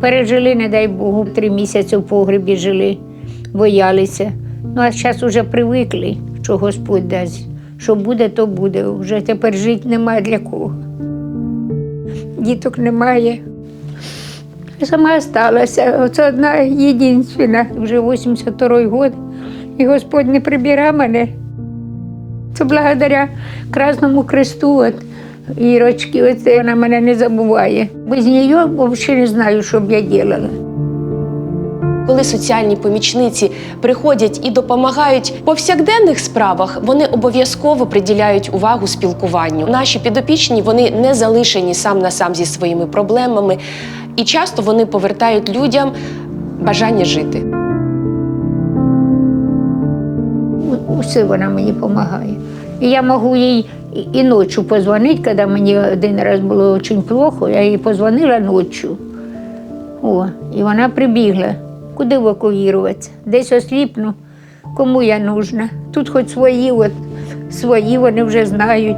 Пережили, не дай Богу, три місяці в погребі жили, боялися. Ну а зараз вже привикли, що Господь дасть. Що буде, то буде. Вже тепер жити немає для кого. Діток немає. Сама залишилася. Оце одна єдинственна. Вже 82-й год. І Господь не прибира мене. Це благодаря Красному Кресту. От, Ірочки, оце вона мене не забуває. Без неї взагалі не знаю, що б я робила. Коли соціальні помічниці приходять і допомагають в повсякденних справах, вони обов'язково приділяють увагу спілкуванню. Наші підопічні вони не залишені сам на сам зі своїми проблемами, і часто вони повертають людям бажання жити. Усе вона мені допомагає. І я можу їй і- ночі позвонити, коли мені один раз було дуже плохо, я їй позвонила ночі. О, і вона прибігла. Куди евакуюватися? Десь осліпну, кому я нужна. Тут хоч свої, от, свої вони вже знають.